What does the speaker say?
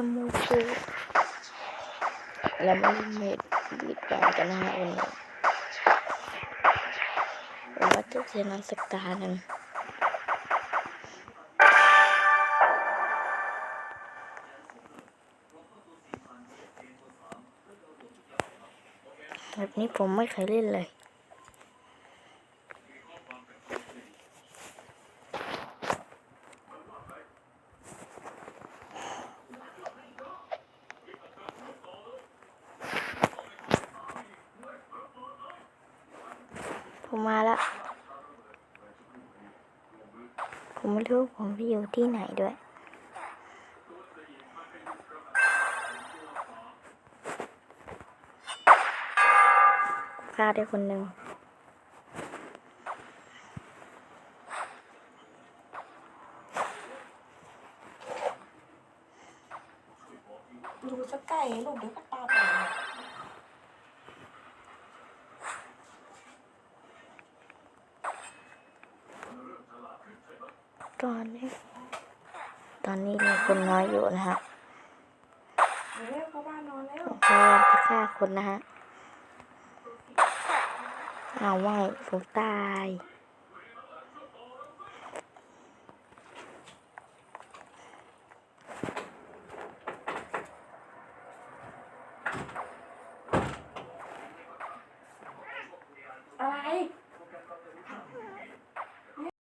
สมูฟูแล้วมาเล่นเมดบีดบอลกันนะฮะวันนี้เราก็จะเจอนันสกากันแบบนี้ผมไม่เคยเล่นเลย ผมมาละ ผมไม่รู้ผมไปอยู่ที่ไหนด้วยฆ่าได้คนหนึ่งดูสักไก่ลูกเดี๋ยวก็ตาบอ ดตอนนี้ตอนนี้มีคนน้อยอยู่นะฮะเร็วเข้าบ้านนอนแล้วพยายามจะฆ่าคนนะฮะ เอาไว้ผมตาย